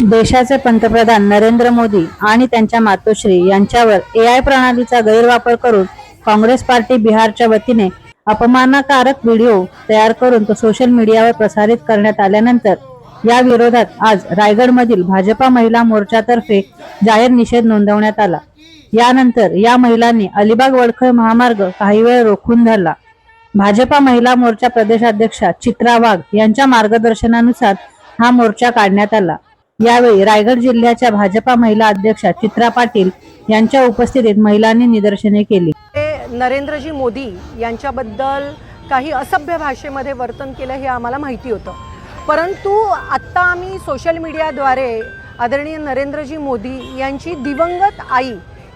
देशाचे पंतप्रधान नरेंद्र मोदी आणि त्यांच्या मातोश्री यांच्यावर ए आय प्रणालीचा गैरवापर करून काँग्रेस पार्टी बिहारच्या वतीने अपमानकारक व्हिडिओ तयार करून तो सोशल मीडियावर प्रसारित करण्यात आल्यानंतर या विरोधात आज रायगडमधील भाजपा महिला मोर्चातर्फे जाहीर निषेध नोंदवण्यात आला. यानंतर या महिलांनी अलिबाग वडखळ महामार्ग काही वेळ रोखून धरला. भाजपा महिला मोर्चा प्रदेशाध्यक्षा चित्रा वाघ यांच्या मार्गदर्शनानुसार हा मोर्चा काढण्यात आला. यावेळी रायगड जिल्ह्याच्या भाजपा महिला अध्यक्षा चित्रा पाटील यांच्या उपस्थितीत महिलांनी निदर्शने केली. ते नरेंद्रजी मोदी यांच्याबद्दल काही असभ्य भाषेमध्ये वर्तन केलं हे आम्हाला माहिती होतं. परंतु आत्ता आम्ही सोशल मीडियाद्वारे आदरणीय नरेंद्रजी मोदी यांची दिवंगत आई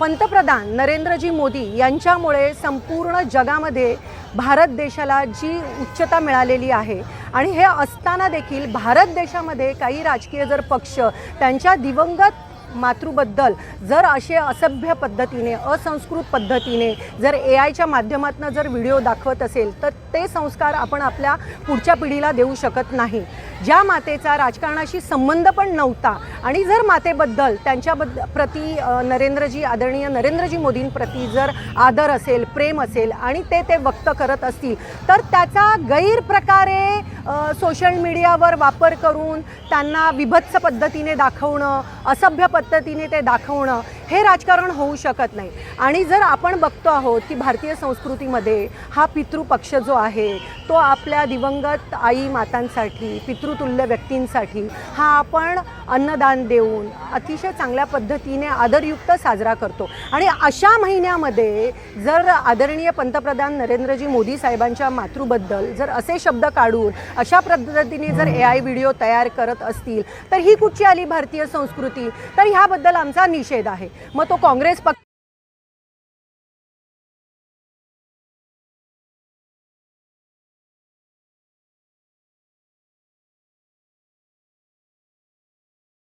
पंतप्रधान नरेंद्रजी मोदी यांच्यामुळे संपूर्ण जगामध्ये भारत देशाला जी उच्चता मिळालेली आहे आणि हे असताना देखील भारत देशामध्ये काही राजकीय जर पक्ष त्यांच्या दिवंगत मातृबद्दल जर असे असभ्य पद्धतीने असंस्कृत पद्धतीने जर ए आयच्या माध्यमातून जर व्हिडिओ दाखवत असेल तर ते संस्कार आपण आपल्या पुढच्या पिढीला देऊ शकत नाही. ज्या मातेचा राजकारणाशी संबंध पण नव्हता आणि जर मातेबद्दल त्यांच्याबद्द प्रती नरेंद्रजी आदरणीय नरेंद्रजी मोदींप्रती जर आदर असेल प्रेम असेल आणि ते ते व्यक्त करत असतील तर त्याचा गैरप्रकारे सोशल मीडियावर वापर करून त्यांना विभत्स पद्धतीने दाखवणं असभ्य पद्धतीने ते दाखवणं हे राजकारण होऊ शकत नाही. आणि जर आपण बघतो आहोत की भारतीय संस्कृतीमध्ये हा पितृपक्ष जो आहे तो आपल्या दिवंगत आई मातांसाठी पितृतुल्य व्यक्तींसाठी हा आपण अन्नदान देऊन अतिशय चांगल्या पद्धतीने आदरयुक्त साजरा करतो. आणि अशा महिन्यामध्ये जर आदरणीय पंतप्रधान नरेंद्रजी मोदी साहेबांच्या मातृबद्दल जर असे शब्द काढून अशा पद्धतीने जर ए आय व्हिडिओ तयार करत असतील तर ही कुठची आली भारतीय संस्कृती? तर ह्याबद्दल आमचा निषेध आहे. मग तो काँग्रेस पक्ष